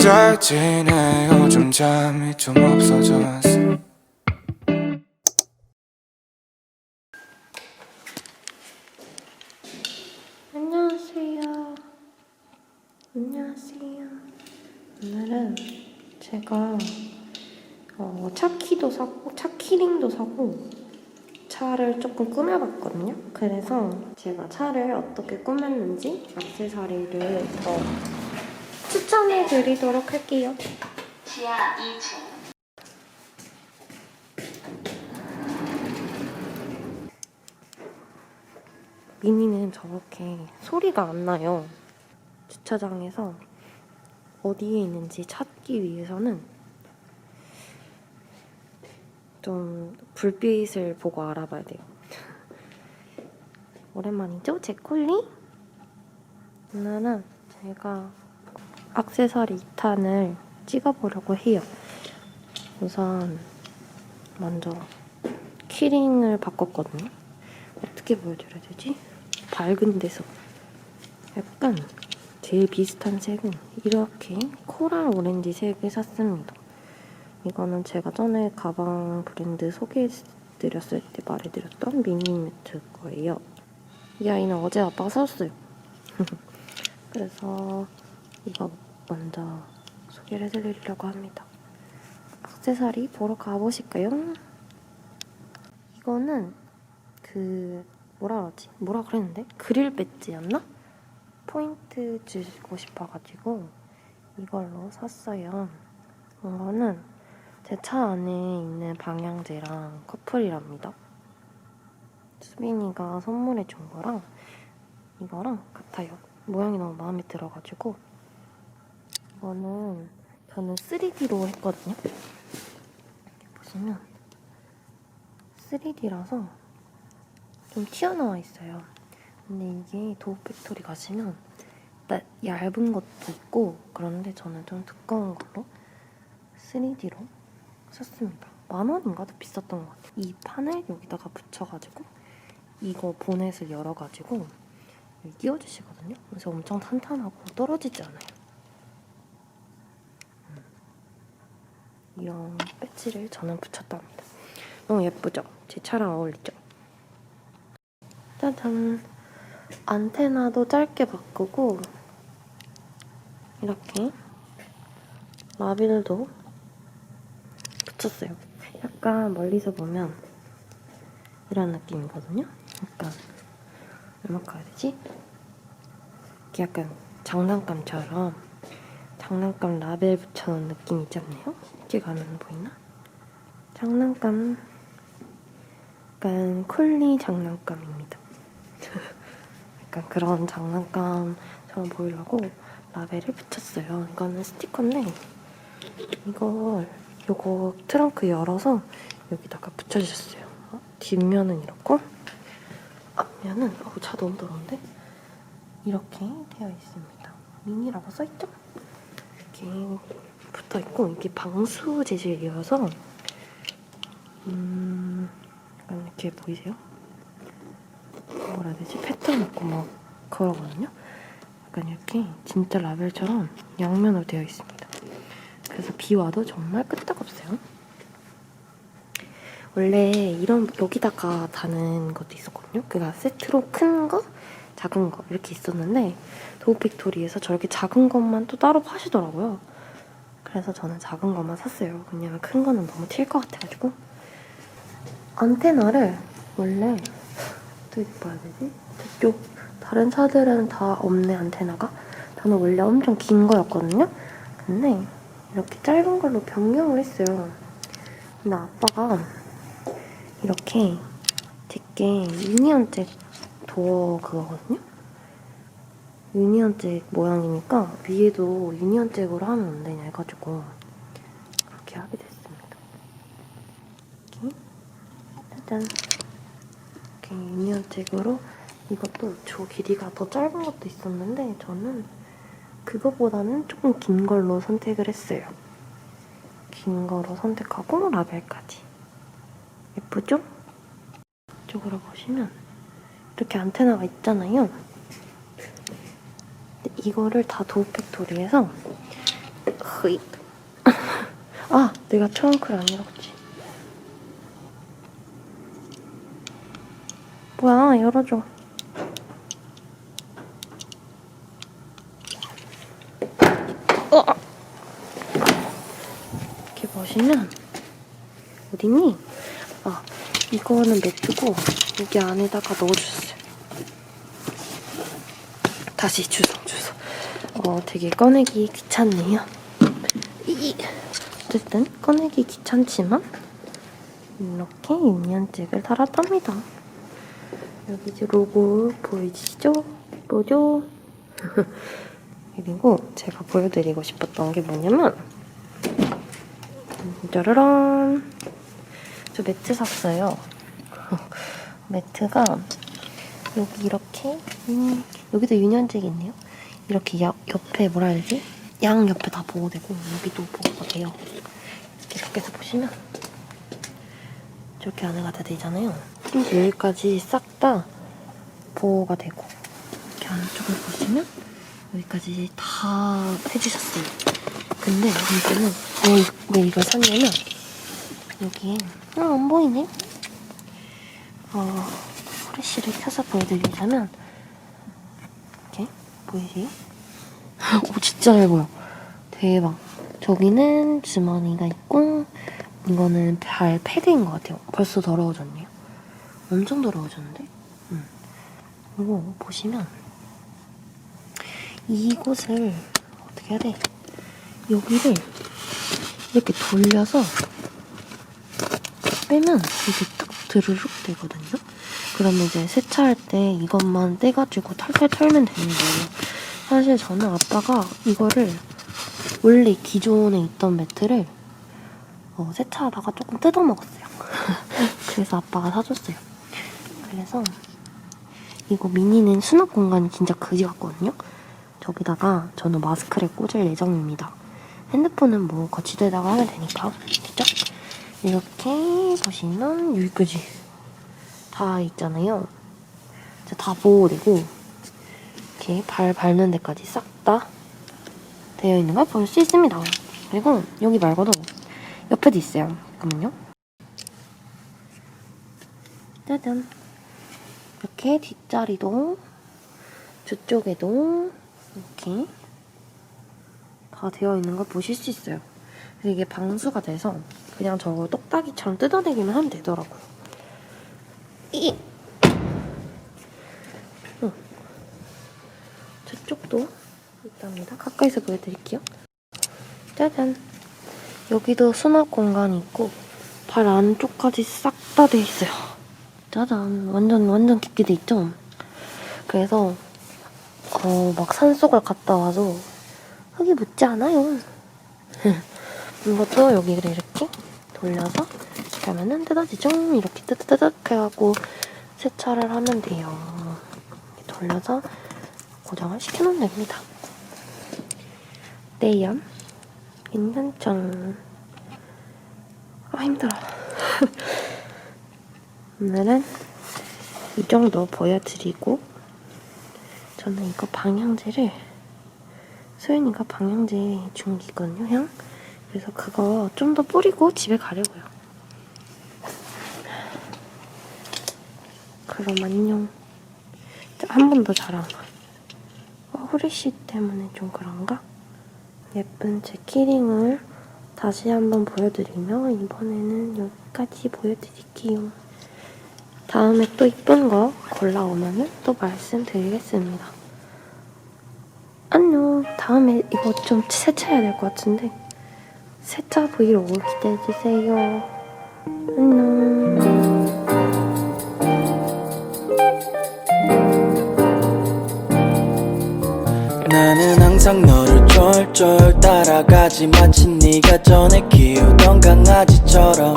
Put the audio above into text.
잘 지내 요즘 잠이 좀 없어졌어 안녕하세요. 안녕하세요. 오늘은 제가 어, 차키도 사고 차키링도 사고 차를 조금 꾸며봤거든요. 그래서 제가 차를 어떻게 꾸몄는지 액세서리를 더 추천해드리도록 할게요. 지하 2층. 미니는 저렇게 소리가 안 나요. 주차장에서 어디에 있는지 찾기 위해서는 좀 불빛을 보고 알아봐야 돼요. 오랜만이죠? 제 콜리? 오늘은 제가 액세서리 2탄을 찍어보려고 해요. 우선 먼저 키링을 바꿨거든요. 어떻게 보여드려야 되지? 밝은 데서 약간 제일 비슷한 색은 이렇게 코랄 오렌지 색을 샀습니다. 이거는 제가 전에 가방 브랜드 소개해드렸을 때 말해드렸던 미니매트 거예요. 이 아이는 어제 아빠가 사줬어요. 그래서 이거 먼저 소개를 해드리려고 합니다. 액세서리 보러 가보실까요? 이거는 그 뭐라 그러지? 뭐라 그랬는데? 그릴 배지였나? 포인트 주고 싶어가지고 이걸로 샀어요. 이거는 제 차 안에 있는 방향제랑 커플이랍니다. 수빈이가 선물해 준 거랑 이거랑 같아요. 모양이 너무 마음에 들어가지고 이거는 저는 3D로 했거든요. 보시면 3D라서 좀 튀어나와 있어요. 근데 이게 도우팩토리 가시면 나- 얇은 것도 있고 그런데 저는 좀 두꺼운 걸로 3D로 샀습니다. 만 원인가 더 비쌌던 것 같아요. 이 판을 여기다가 붙여가지고 이거 보넷을 열어가지고 끼워주시거든요. 그래서 엄청 탄탄하고 떨어지지 않아요. 이런 배지를 저는 붙였답니다. 너무 예쁘죠? 제 차랑 어울리죠? 짜잔. 안테나도 짧게 바꾸고 이렇게 라벨도 붙였어요. 약간 멀리서 보면 이런 느낌이거든요. 약간 되지? 이렇게 약간 장난감처럼 장난감 라벨 붙여놓은 느낌 있지 않나요? 이렇게 가면 보이나? 장난감 약간 콜리 장난감입니다. 약간 그런 장난감처럼 보이려고 라벨을 붙였어요. 이거는 스티커인데 이걸 요거 트렁크 열어서 여기다가 붙여주셨어요. 어? 뒷면은 이렇고 앞면은 어우 차 너무 더러운데 이렇게 되어 있습니다. 미니라고 써있죠? 이렇게 붙어 있고 이게 방수 재질이어서 음 이렇게 보이세요? 뭐라 해야 되지? 패턴 있고 막 그러거든요. 약간 이렇게 진짜 라벨처럼 양면으로 되어 있습니다. 그래서 비 와도 정말 끄떡없어요. 원래 이런 여기다가 다는 것도 있었거든요. 그니까 세트로 큰 거, 작은 거 이렇게 있었는데 도우팩토리에서 저렇게 작은 것만 또 따로 파시더라고요. 그래서 저는 작은 것만 샀어요. 왜냐면 큰 거는 너무 튈 것 같아가지고 안테나를 원래 어떻게 봐야 되지? 저쪽 다른 차들은 다 없네 안테나가. 저는 원래 엄청 긴 거였거든요. 근데 이렇게 짧은 걸로 변경을 했어요. 근데 아빠가 이렇게 제게 유니언잭 도어 그거거든요. 유니언잭 모양이니까 위에도 유니언잭으로 하면 안 되냐 해가지고 그렇게 하게 됐습니다. 이렇게 짜잔. 이렇게 유니언잭으로 이것도 저 길이가 더 짧은 것도 있었는데 저는 그거보다는 조금 긴 걸로 선택을 했어요. 긴 거로 선택하고 라벨까지. 예쁘죠? 이쪽으로 보시면 이렇게 안테나가 있잖아요. 이거를 다 도우팩토리에서 흐이. 아, 내가 트렁크를 안 열었지. 뭐야, 열어줘. 어! 이렇게 보시면 어딨니? 아, 이거는 매트고 여기 안에다가 넣어주셨어요. 다시 주소, 주소. 어, 되게 꺼내기 귀찮네요. 이, 어쨌든 꺼내기 귀찮지만 이렇게 유니언잭을 달았답니다. 여기 이제 로고 보이시죠? 로죠? 그리고 제가 보여드리고 싶었던 게 뭐냐면 짜라란 저 매트 샀어요. 매트가 여기 이렇게 음, 여기도 유니언잭이 있네요. 이렇게 야, 옆에 뭐라 해야 되지? 양 옆에 다 보호되고 여기도 보호가 돼요. 이렇게 밖에서 보시면 저렇게 안에가 다 되잖아요. 심지어 여기까지 싹 다 보호가 되고 이렇게 안쪽을 보시면 여기까지 다 해주셨어요. 근데 문제는 왜, 왜 이걸 샀냐면 여기에 어, 안 보이네? 어, 프레쉬를 켜서 보여드리자면 이렇게 보이세요? 오 진짜 잘 보여. 대박. 저기는 주머니가 있고 이거는 발 패드인 것 같아요. 벌써 더러워졌네요. 엄청 더러워졌는데? 음. 그리고 보시면 이곳을 어떻게 해야 돼? 여기를 이렇게 돌려서 빼면 이게 딱 드르륵 되거든요. 그러면 이제 세차할 때 이것만 떼가지고 탈탈 털면 되는 거예요. 사실 저는 아빠가 이거를 원래 기존에 있던 매트를 어, 세차하다가 조금 뜯어 먹었어요. 그래서 아빠가 사줬어요. 그래서 이거 미니는 수납 공간이 진짜 그지 같거든요. 저기다가 저는 마스크를 꽂을 예정입니다. 핸드폰은 뭐 거치대다가 하면 되니까 됐죠? 이렇게 보시면 여기까지 다 있잖아요. 이제 다 보호되고 이렇게 발 밟는 데까지 싹 다 되어 있는 걸 볼 수 있습니다. 그리고 여기 말고도 옆에도 있어요. 잠깐만요. 짜잔. 이렇게 뒷자리도 저쪽에도 이렇게 다 되어 있는 걸 보실 수 있어요. 이게 방수가 돼서 그냥 저거 똑딱이처럼 뜯어내기만 하면 되더라고요. 이 어. 저쪽도 있답니다. 가까이서 보여드릴게요. 짜잔. 여기도 수납 공간이 있고 발 안쪽까지 싹 다 돼 있어요. 짜잔. 완전 완전 깊게 돼 있죠? 그래서 어, 막 산속을 갔다 와서 흙이 묻지 않아요. 이것도 여기를 이렇게 돌려서 하면은 뜯어지죠? 이렇게 뜨뜨뜨득 해갖고 세차를 하면 돼요. 돌려서 고정을 시켜놓으면 됩니다. 네요. 괜찮죠? 아 힘들어. 오늘은 이 정도 보여드리고 저는 이거 방향제를 소연이가 방향제 중기거든요, 향. 그래서 그거 좀 더 뿌리고 집에 가려고요. 그럼 안녕. 한 번 더 자랑. 어, 후레쉬 때문에 좀 그런가? 예쁜 제 키링을 다시 한번 보여드리며 이번에는 여기까지 보여드릴게요. 다음에 또 이쁜 거 골라오면 또 말씀드리겠습니다. 안녕. 다음에 이거 좀 세차해야 될 것 같은데 세차 브이로그 기대해주세요. 안녕. 나는 항상 너를 쫄쫄 따라가지 마치 네가 전에 키우던 강아지처럼